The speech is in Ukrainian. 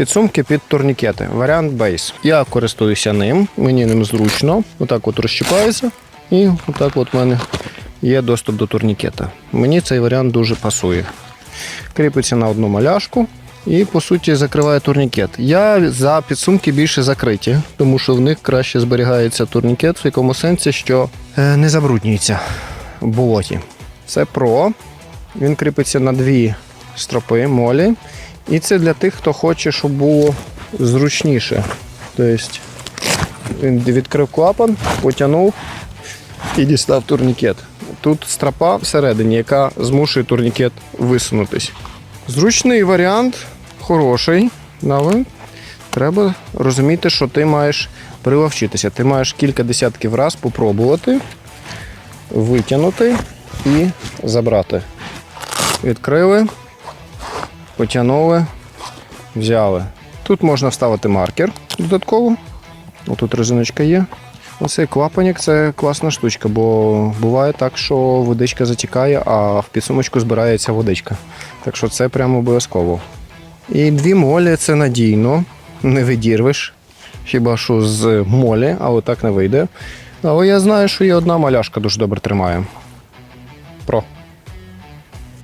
Підсумки під турнікети. Варіант бейс. Я користуюся ним, мені ним зручно. Отак от розщипається. І отак от в мене є доступ до турнікета. Мені цей варіант дуже пасує. Кріпиться на одну маляшку і, по суті, закриває турнікет. Я за підсумки більше закриті, тому що в них краще зберігається турнікет в якому сенсі, що е, не забруднюється в болоті. Це про. Він кріпиться на дві стропи молі. І це для тих, хто хоче, щоб було зручніше. Тобто він відкрив клапан, потягнув і дістав турнікет. Тут стропа всередині, яка змушує турнікет висунутись. Зручний варіант, хороший, але треба розуміти, що ти маєш приловчитися. Ти маєш кілька десятків разів попробувати, витягнути і забрати. Відкрили, потягнули, взяли. Тут можна вставити маркер додатково. Отут резиночка є. Оцей клапанік це класна штучка, бо буває так, що водичка затікає, а в підсумочку збирається водичка. Так що це прямо обов'язково. І дві молі це надійно, не видірвеш. Хіба що з молі, але так не вийде. Але я знаю, що є одна маляшка дуже добре тримає.